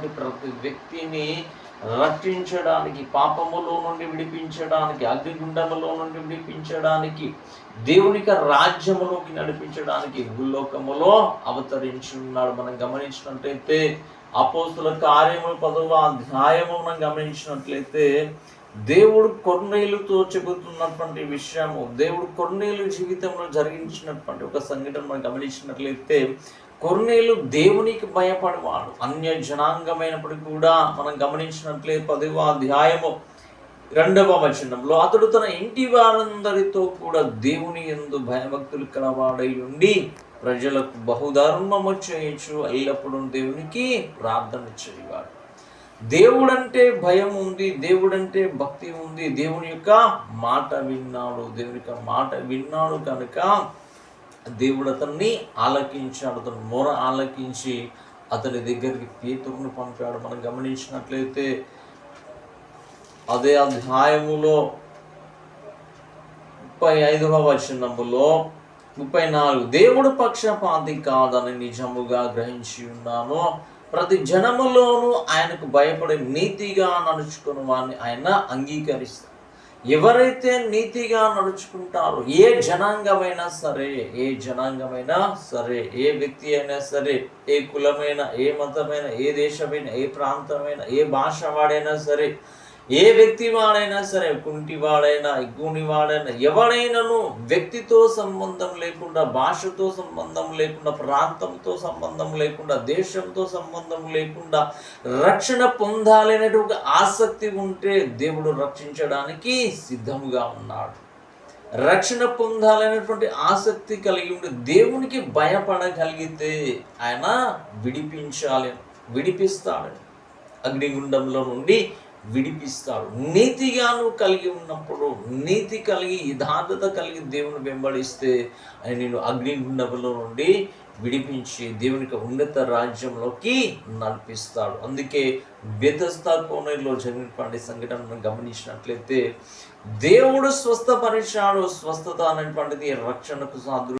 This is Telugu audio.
ప్రతి వ్యక్తిని రక్షించడానికి పాపములో నుండి విడిపించడానికి అగ్నిగుండములో నుండి విడిపించడానికి దేవునికి రాజ్యములోకి నడిపించడానికి భూలోకములో అవతరించున్నాడు. మనం గమనించినట్టయితే అపోస్తుల కార్యము పదవ అధ్యాయము మనం గమనించినట్లయితే దేవుడు కొన్నేళ్ళతో చెబుతున్నటువంటి విషయము దేవుడు కొన్నేళ్ళు జీవితంలో జరిగించినటువంటి ఒక సంఘటన మనం గమనించినట్లయితే కొన్నేళ్ళు దేవునికి భయపడేవాడు. అన్య జనాంగమైనప్పటికీ కూడా మనం గమనించినట్లే పదవ అధ్యాయము రెండవ వచనంలో అతడు తన ఇంటి వారందరితో కూడా దేవుని ఎందు భయభక్తులు కలవాడై ఉండి ప్రజలకు బహుధర్మము చేయొచ్చు ఎల్లప్పుడూ దేవునికి ప్రార్థన చేయవాడు. దేవుడంటే భయం ఉంది దేవుడంటే భక్తి ఉంది దేవుని యొక్క మాట విన్నాడు దేవుని యొక్క మాట విన్నాడు కనుక దేవుడు అతన్ని ఆలకించాడు అతను మొర ఆలకించి అతని దగ్గరికి పేతురుని పంపాడు. మనం గమనించినట్లయితే అదే అధ్యాయములో ముప్పై ఐదవ వచనములో ముప్పై నాలుగు. దేవుడు పక్షపాతి కాదని నిజముగా గ్రహించి ఉన్నాను ప్రతి జనములోనూ ఆయనకు భయపడి నీతిగా నడుచుకుని వారిని ఆయన అంగీకరిస్తారు ఎవరైతే నీతిగా నడుచుకుంటారో ఏ జనాంగమైనా సరే ఏ జనాంగమైనా సరే ఏ వ్యక్తి అయినా సరే ఏ కులమైన ఏ మతమైన ఏ దేశమైన ఏ ప్రాంతమైన ఏ భాష వాడైనా సరే ఏ వ్యక్తి వాడైనా సరే కుంటివాడైనా వాడైనా ఎవడైనాను వ్యక్తితో సంబంధం లేకుండా భాషతో సంబంధం లేకుండా ప్రాంతంతో సంబంధం లేకుండా దేశంతో సంబంధం లేకుండా రక్షణ పొందాలనేటువంటి ఆసక్తి ఉంటే దేవుడు రక్షించడానికి సిద్ధముగా ఉన్నాడు. రక్షణ పొందాలనేటువంటి ఆసక్తి కలిగి ఉండి దేవునికి భయపడగలిగితే ఆయన విడిపించాలి విడిపిస్తాడు. అగ్నిగుండంలో నుండి విడిపిస్తాడు నీతిగాను కలిగి ఉన్నప్పుడు నీతి కలిగి యథార్థత కలిగి దేవుని వెంబడిస్తే ఆయన నేను అగ్నిగుండములో నుండి విడిపించి దేవునికి ఉన్నత రాజ్యంలోకి నడిపిస్తాడు. అందుకే బెదస్తా కోనలో జరిగినటువంటి సంఘటనను గమనించినట్లయితే దేవుడు స్వస్థపరిచాడు. స్వస్థత అనేటువంటిది రక్షణకు సాధు